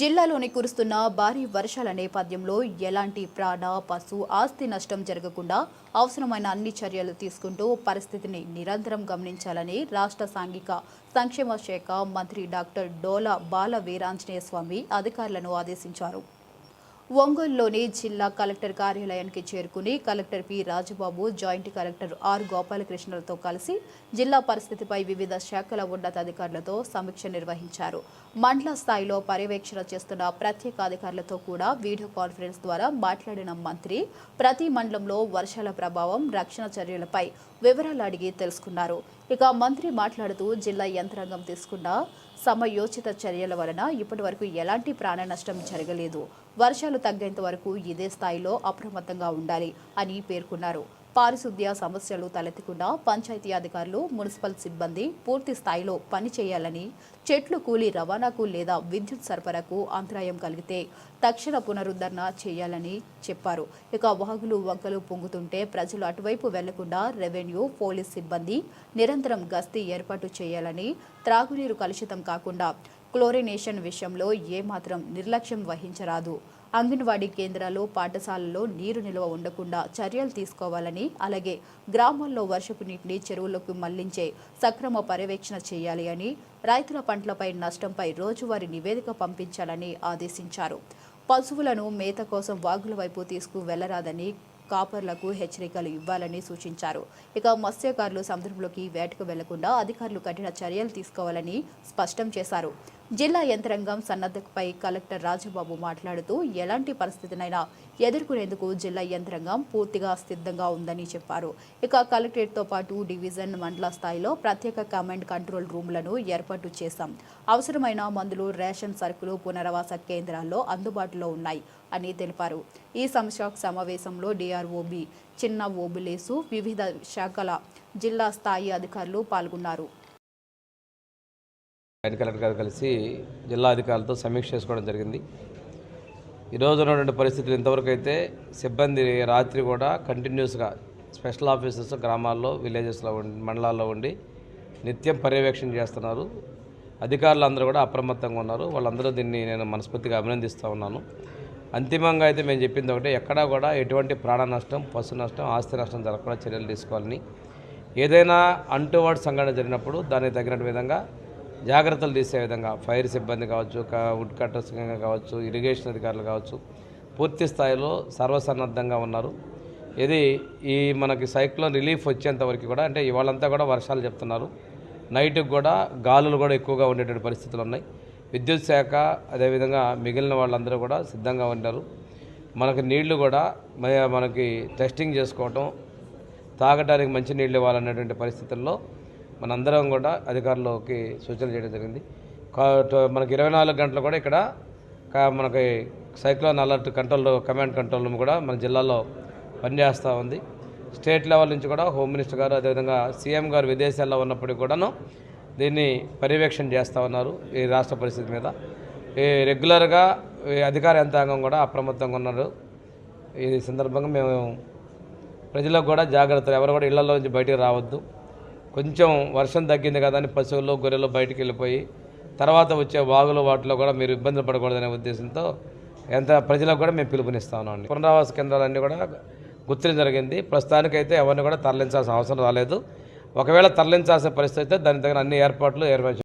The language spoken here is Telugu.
జిల్లాలోని కురుస్తున్న భారీ వర్షాల నేపథ్యంలో ఎలాంటి ప్రాణ పశు ఆస్తి నష్టం జరగకుండా అవసరమైన అన్ని చర్యలు తీసుకుంటూ పరిస్థితిని నిరంతరం గమనించాలని రాష్ట్ర సాంఘిక సంక్షేమ శాఖ మంత్రి డాక్టర్ డోలా బాల వీరాంజనేయ స్వామి అధికారులను ఆదేశించారు. ఒంగోలులోని జిల్లా కలెక్టర్ కార్యాలయానికి చేరుకుని collector P Rajababu joint collector R గోపాలకృష్ణలతో కలిసి జిల్లా పరిస్థితిపై వివిధ శాఖల ఉన్నతాధికారులతో సమీక్ష నిర్వహించారు. మండల స్థాయిలో పర్యవేక్షణ చేస్తున్న ప్రత్యేక అధికారులతో కూడా వీడియో కాన్ఫరెన్స్ ద్వారా మాట్లాడిన మంత్రి ప్రతి మండలంలో వర్షాల ప్రభావం రక్షణ చర్యలపై వివరాలు అడిగి తెలుసుకున్నారు. ఇక మంత్రి మాట్లాడుతూ జిల్లా యంత్రాంగం తీసుకున్న సమయోచిత చర్యల వలన ఇప్పటి వరకు ఎలాంటి ప్రాణ నష్టం జరగలేదు. వర్షాలు తగ్గేంత వరకు ఇదే స్థాయిలో అప్రమత్తంగా ఉండాలి అని పేర్కొన్నారు. పారిశుద్ధ్య సమస్యలు తలెత్తకుండా పంచాయతీ అధికారులు మున్సిపల్ సిబ్బంది పూర్తి స్థాయిలో పని చేయాలని చెట్లు కూలి రవాణాకు లేదా విద్యుత్ సరఫరాకు అంతరాయం కలిగితే తక్షణ పునరుద్ధరణ చేయాలని చెప్పారు. ఇక వాగులు వంకలు పొంగుతుంటే ప్రజలు అటువైపు వెళ్ళకుండా రెవెన్యూ పోలీస్ సిబ్బంది నిరంతరం గస్తీ ఏర్పాటు చేయాలని త్రాగునీరు కలుషితం కాకుండా క్లోరినేషన్ విషయంలో ఏమాత్రం నిర్లక్ష్యం వహించరాదు. అంగన్వాడీ కేంద్రాలు పాఠశాలల్లో నీరు నిల్వ ఉండకుండా చర్యలు తీసుకోవాలని అలాగే గ్రామాల్లో వర్షపు నీటిని చెరువులకు మళ్ళించే సక్రమ పర్యవేక్షణ చేయాలి అని రైతుల పంటలపై నష్టంపై రోజువారీ నివేదిక పంపించాలని ఆదేశించారు. పశువులను మేత కోసం వాగుల వైపు తీసుకు వెళ్ళరాదని కాపర్లకు హెచ్చరికలు ఇవ్వాలని సూచించారు. ఇక మత్స్యకారులు సముద్రంలోకి వేటకు వెళ్ళకుండా అధికారులు కఠిన చర్యలు తీసుకోవాలని స్పష్టం చేశారు. జిల్లా యంత్రాంగం సన్నద్ధపై కలెక్టర్ రాజబాబు మాట్లాడుతూ ఎలాంటి పరిస్థితినైనా ఎదుర్కొనేందుకు జిల్లా యంత్రాంగం పూర్తిగా సిద్ధంగా ఉందని చెప్పారు. ఇక కలెక్టరేట్తో పాటు డివిజన్ మండల స్థాయిలో ప్రత్యేక కమాండ్ కంట్రోల్ రూమ్లను ఏర్పాటు చేశాం. అవసరమైన మందులు రేషన్ సరుకులు పునరావాస కేంద్రాల్లో అందుబాటులో ఉన్నాయి అని తెలిపారు. ఈ సంస్థ సమావేశంలో డిఆర్ఓబి చిన్న ఓబులేసు వివిధ శాఖల జిల్లా స్థాయి అధికారులు పాల్గొన్నారు. ఆయన కలెక్టర్ గారు కలిసి జిల్లా అధికారులతో సమీక్ష చేసుకోవడం జరిగింది. ఈరోజు ఉన్నటువంటి పరిస్థితులు ఇంతవరకు అయితే సిబ్బంది రాత్రి కూడా కంటిన్యూస్గా స్పెషల్ ఆఫీసర్స్ గ్రామాల్లో విలేజెస్లో ఉండి మండలాల్లో ఉండి నిత్యం పర్యవేక్షణ చేస్తున్నారు. అధికారులు అందరూ కూడా అప్రమత్తంగా ఉన్నారు. వాళ్ళందరూ దీన్ని నేను మనస్ఫూర్తిగా అభినందిస్తూ ఉన్నాను. అంతిమంగా అయితే మేము చెప్పింది ఒకటే ఎక్కడా కూడా ఎటువంటి ప్రాణ నష్టం పశు నష్టం ఆస్తి నష్టం జరగకుండా చర్యలు తీసుకోవాలని. ఏదైనా అంటువాడు సంఘటన జరిగినప్పుడు దానికి తగినట్టు విధంగా జాగ్రత్తలు తీసే విధంగా ఫైర్ సిబ్బంది కావచ్చు వుడ్ కట్టర్స్ కావచ్చు ఇరిగేషన్ అధికారులు కావచ్చు పూర్తి స్థాయిలో సర్వసన్నద్ధంగా ఉన్నారు. ఇది ఈ మనకి సైక్లోన్ రిలీఫ్ వచ్చేంత వరకు కూడా అంటే ఇవాళంతా కూడా వర్షాలు చెప్తున్నారు. నైట్కి కూడా గాలులు కూడా ఎక్కువగా ఉండేటువంటి పరిస్థితులు ఉన్నాయి. విద్యుత్ శాఖ అదేవిధంగా మిగిలిన వాళ్ళందరూ కూడా సిద్ధంగా ఉన్నారు. మనకి నీళ్ళు కూడా మ- మనకి టెస్టింగ్ చేసుకోవటం తాగడానికి మంచి నీళ్ళు ఇవ్వాలనేటువంటి పరిస్థితుల్లో మనందరం కూడా అధికారులకి సూచన చేయడం జరిగింది. కా- మనకి ఇరవై నాలుగు గంటలు కూడా ఇక్కడ మనకి cyclone alert control command control room కూడా మన జిల్లాలో పనిచేస్తూ ఉంది. స్టేట్ లెవెల్ నుంచి కూడా హోమ్ మినిస్టర్ గారు అదేవిధంగా సీఎం గారు విదేశాల్లో ఉన్నప్పటికీ కూడాను దీన్ని పర్యవేక్షణ చేస్తూ ఉన్నారు ఈ రాష్ట్ర పరిస్థితి మీద. ఈ రెగ్యులర్గా ఈ అధికార యంత్రాంగం కూడా అప్రమత్తంగా ఉన్నారు. ఈ సందర్భంగా మేము ప్రజలకు కూడా జాగ్రత్తలు ఎవరు కూడా ఇళ్ళలో నుంచి బయటికి రావద్దు. కొంచెం వర్షం తగ్గింది కదా అని పశువులు గొర్రెలు బయటికి వెళ్ళిపోయి తర్వాత వచ్చే వాగులు వాటిలో కూడా మీరు ఇబ్బందులు పడకూడదనే ఉద్దేశంతో ఎంత ప్రజలకు కూడా మేము పిలుపునిస్తా ఉన్నాం పునరావాస కేంద్రాలన్నీ కూడా గుర్తించడం జరిగింది. ప్రస్తుతానికైతే ఎవరిని కూడా తరలించాల్సిన అవసరం రాలేదు. ఒకవేళ తరలించాల్సిన పరిస్థితి అయితే దాని తగిన అన్ని ఏర్పాట్లు ఏర్పాటు